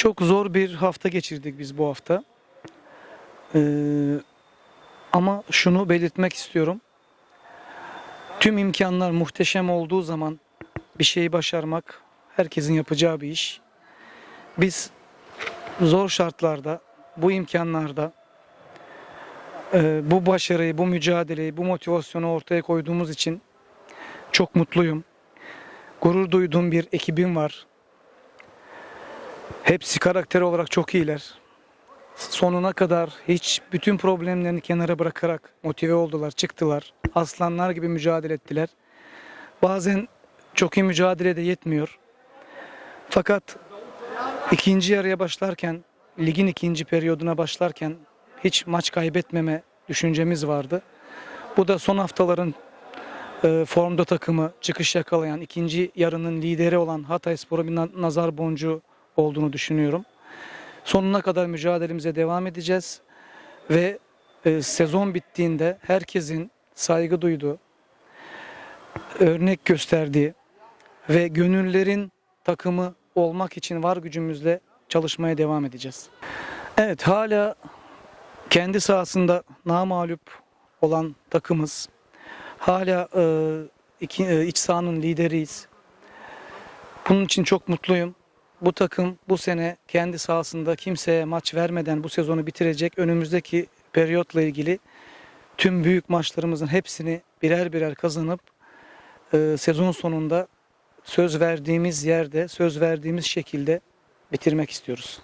Çok zor bir hafta geçirdik biz bu hafta. Ee, ama şunu belirtmek istiyorum. Tüm imkanlar muhteşem olduğu zaman bir şeyi başarmak herkesin yapacağı bir iş. Biz zor şartlarda, bu imkanlarda e, bu başarıyı, bu mücadeleyi, bu motivasyonu ortaya koyduğumuz için çok mutluyum. Gurur duyduğum bir ekibim var. Hepsi karakter olarak çok iyiler. Sonuna kadar hiç bütün problemlerini kenara bırakarak motive oldular, çıktılar. Aslanlar gibi mücadele ettiler. Bazen çok iyi mücadele de yetmiyor. Fakat ikinci yarıya başlarken, ligin ikinci periyoduna başlarken hiç maç kaybetmeme düşüncemiz vardı. Bu da son haftaların e, formda takımı çıkış yakalayan, ikinci yarının lideri olan Hatayspor'a bir na- nazar boncuğu olduğunu düşünüyorum. Sonuna kadar mücadelemize devam edeceğiz ve e, sezon bittiğinde herkesin saygı duyduğu, örnek gösterdiği ve gönüllerin takımı olmak için var gücümüzle çalışmaya devam edeceğiz. Evet hala kendi sahasında namağlup olan takımız. Hala e, iki, e, iç sahanın lideriyiz. Bunun için çok mutluyum. Bu takım bu sene kendi sahasında kimseye maç vermeden bu sezonu bitirecek. Önümüzdeki periyotla ilgili tüm büyük maçlarımızın hepsini birer birer kazanıp e, sezon sonunda söz verdiğimiz yerde, söz verdiğimiz şekilde bitirmek istiyoruz.